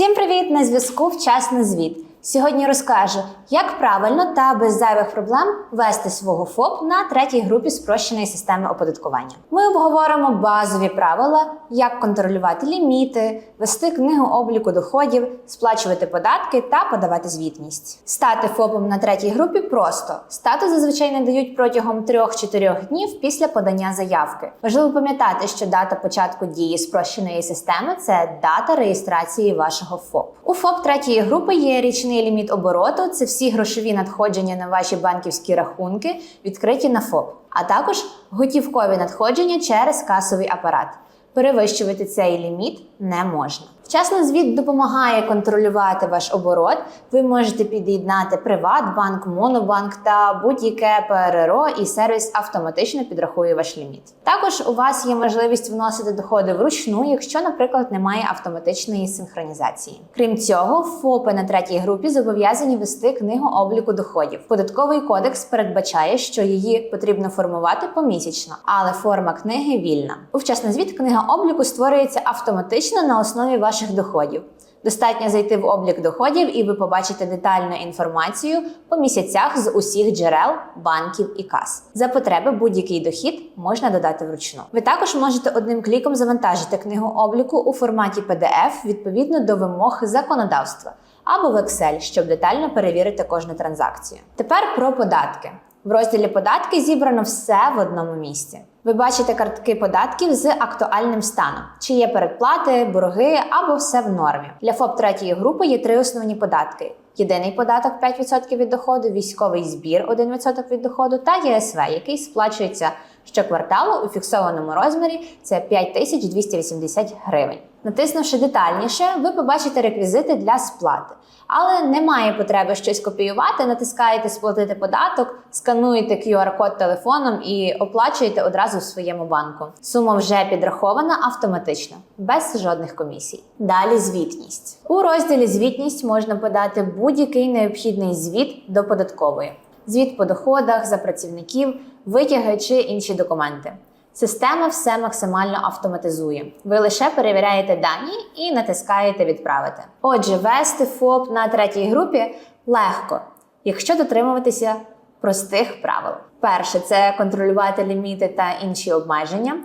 Всім привіт! На зв'язку вчасний звіт. Сьогодні розкажу, як правильно та без зайвих проблем вести свого ФОП на третій групі спрощеної системи оподаткування. Ми обговоримо базові правила, як контролювати ліміти, вести книгу обліку доходів, сплачувати податки та подавати звітність. Стати ФОПом на третій групі просто статус зазвичай надають протягом 3-4 днів після подання заявки. Важливо пам'ятати, що дата початку дії спрощеної системи це дата реєстрації вашого ФОП. У ФОП третьої групи є річний ліміт обороту. Це всі грошові надходження на ваші банківські рахунки, відкриті на ФОП, а також готівкові надходження через касовий апарат. Перевищувати цей ліміт не можна. Вчасний звіт допомагає контролювати ваш оборот. Ви можете під'єднати Приватбанк, Монобанк та будь-яке ПРРО, і сервіс автоматично підрахує ваш ліміт. Також у вас є можливість вносити доходи вручну, якщо, наприклад, немає автоматичної синхронізації. Крім цього, ФОПи на третій групі зобов'язані вести книгу обліку доходів. Податковий кодекс передбачає, що її потрібно формувати помісячно, але форма книги вільна. У вчасний звіт книга обліку створюється автоматично на основі ваших доходів. Достатньо зайти в облік доходів, і ви побачите детальну інформацію по місяцях з усіх джерел, банків і кас. За потреби будь-який дохід можна додати вручну. Ви також можете одним кліком завантажити книгу обліку у форматі PDF відповідно до вимог законодавства або в Excel, щоб детально перевірити кожну транзакцію. Тепер про податки. В розділі податки зібрано все в одному місці. Ви бачите картки податків з актуальним станом, чи є передплати, борги або все в нормі. Для ФОП третьої групи є три основні податки: єдиний податок 5% від доходу, військовий збір 1% від доходу та ЄСВ, який сплачується щокварталу у фіксованому розмірі. Це 5280 гривень. Натиснувши детальніше, ви побачите реквізити для сплати. Але немає потреби щось копіювати. Натискаєте сплатити податок, скануєте QR-код телефоном і оплачуєте одразу в своєму банку. Сума вже підрахована автоматично, без жодних комісій. Далі звітність. У розділі звітність можна подати будь-який необхідний звіт до податкової: звіт по доходах за працівників, витяги чи інші документи. Система все максимально автоматизує. Ви лише перевіряєте дані і натискаєте відправити. Отже, вести ФОП на третій групі легко, якщо дотримуватися простих правил. Перше це контролювати ліміти та інші обмеження,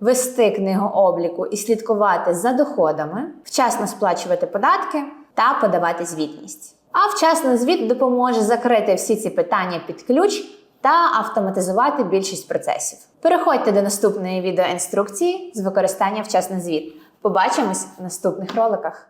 вести книгу обліку і слідкувати за доходами, вчасно сплачувати податки та подавати звітність. А вчасний звіт допоможе закрити всі ці питання під ключ та автоматизувати більшість процесів. Переходьте до наступної відеоінструкції з використання вчасний звіт. Побачимось в наступних роликах.